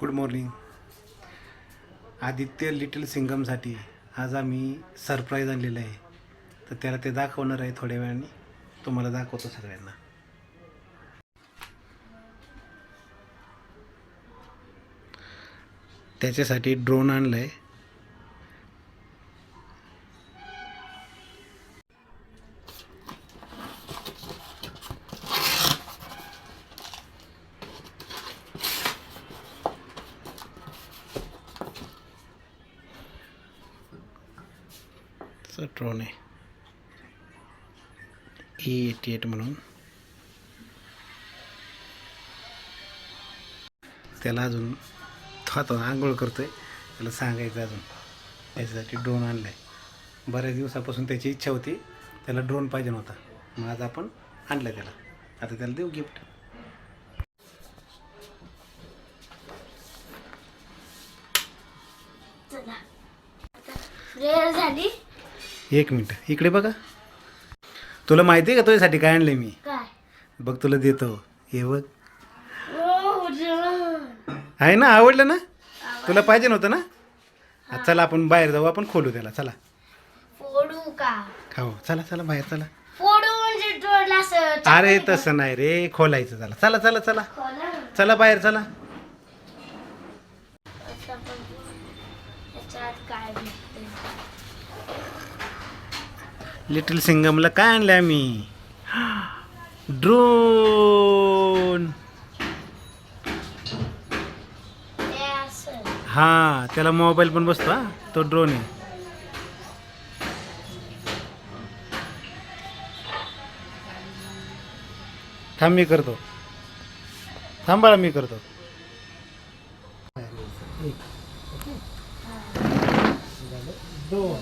Good morning Aditya little सिंगमसाठी आज आम्ही सरप्राईज आणलेलं आहे. तर त्याला ते दाखवणार आहे थोड्या वेळाने. तुम्हाला दाखवतो सगळ्यांना. त्याच्यासाठी ड्रोन आणलं आहे ड्रोन आहे ई एटी एट म्हणून. त्याला अजून तो आता आंघोळ करतोय. त्याला सांगायचं अजून. त्याच्यासाठी ड्रोन आणला आहे बऱ्याच दिवसापासून त्याची इच्छा होती. त्याला ड्रोन पाहिजे नव्हता. मग आज आपण आणलं त्याला. आता त्याला देऊ गिफ्ट झाली. एक मिनटं. इकडे बघा. तुला माहिती आहे का तुझ्यासाठी काय आणलं मी? बघ तुला देतो. हे बघ. आहे ना? आवडलं ना? तुला पाहिजे नव्हतं ना? चला आपण बाहेर जाऊ. आपण खोलू त्याला. चला. फोडू का? खाऊ. चला चला बाहेर चला. म्हणजे अरे तसं नाही रे. खोलायचं चला चला चला. चला. चला बाहेर चला असं आपण याच्यात काय भेटते लिटिल सिंगमला काय आणलं आहे आम्ही? ड्रोन. हां हा त्याला मोबाईल पण बसतो हा. तो ड्रोन आहे. थांब मी करतो. थांबाळा मी करतो. दोन.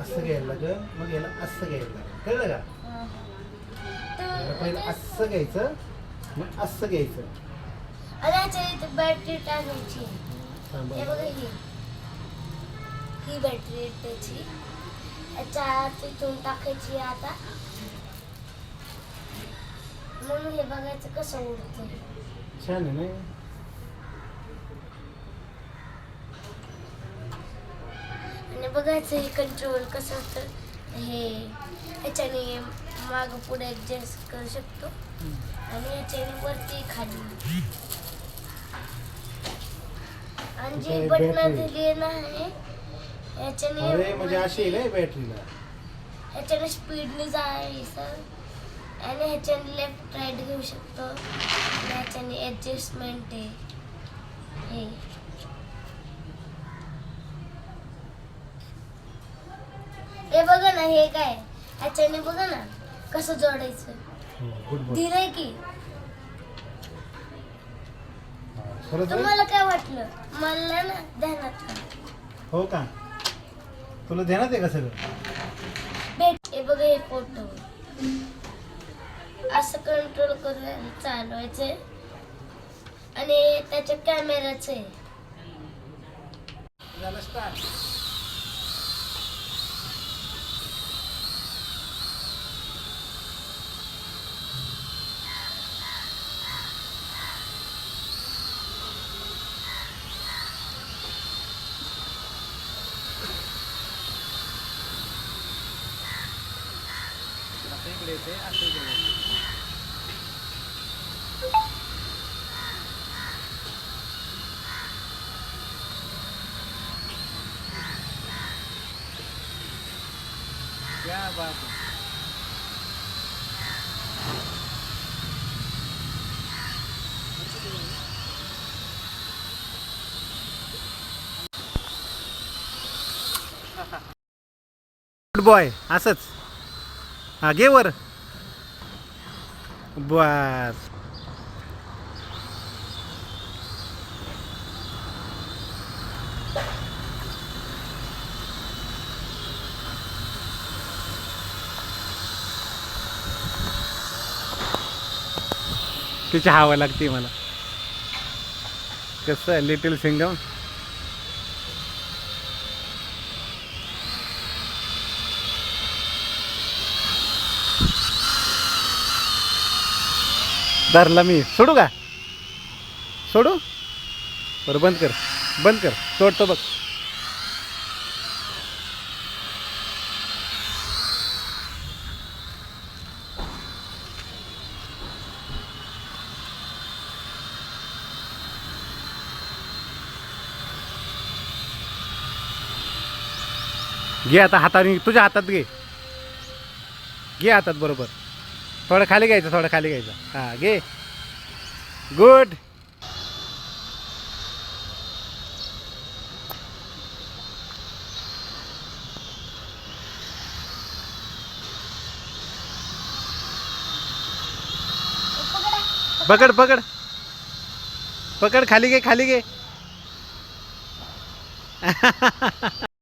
असं घ्यायला लागेल मग याला असं घ्यायला लागेल. कळलं का? याला पहिलं असं घ्यायचं मग असं घ्यायचं. याच्या बॅटरी टाकायची थांबा. हे बघा ही. ही बॅटरी आहे त्याची. याच्यात इथून टाकायची आता. म्हणून हे बघायचं कसं उडतं छान आहे ना आणि बघायचं हे कंट्रोल कसं होतं. हे ह्याच्याने माग पुढे ऍडजस्ट करू शकतो. आणि याच्याने वरती खाली. आणि जी बटन. दिली ना हे याच्याने अरे म्हणजे अशी आहे काय बॅटरीला ह्याच्याने स्पीडने जायचं. आणि ह्याच्याने लेफ्ट राईट घेऊ शकतो. आणि ह्याच्याने ऍडजस्टमेंट आहे. हे. हे बघा ना हे काय ह्याच्याने बघा ना कसं जोडायचं. बॉय धीर आहे की? तुम्हाला काय वाटलं? मला ना ध्यानात. हो का? तुला ध्यानात आहे का सगळं? भेट हे बघा हे फोटो असं कंट्रोल करून चालवायचंय. आणि त्याच्या कॅमेराचं आहे. झालं असं इकडे येते असं इकडे येते क्या बात है। गुड बॉय असंच. हा घे वर. बस. तिची हवा लागते मला. कसं आहे लिटिल सिंगम धरला मी. सोडू का? सोडू? बरं बंद कर. बंद कर. सोडतो बघ. घे आता हाताने तुझ्या हातात घे. घे हातात बरोबर. थोडं खाली घ्यायचं थोडं खाली घ्यायचं. हां घे. गुड. पकड पकड. पकड खाली घे खाली घे.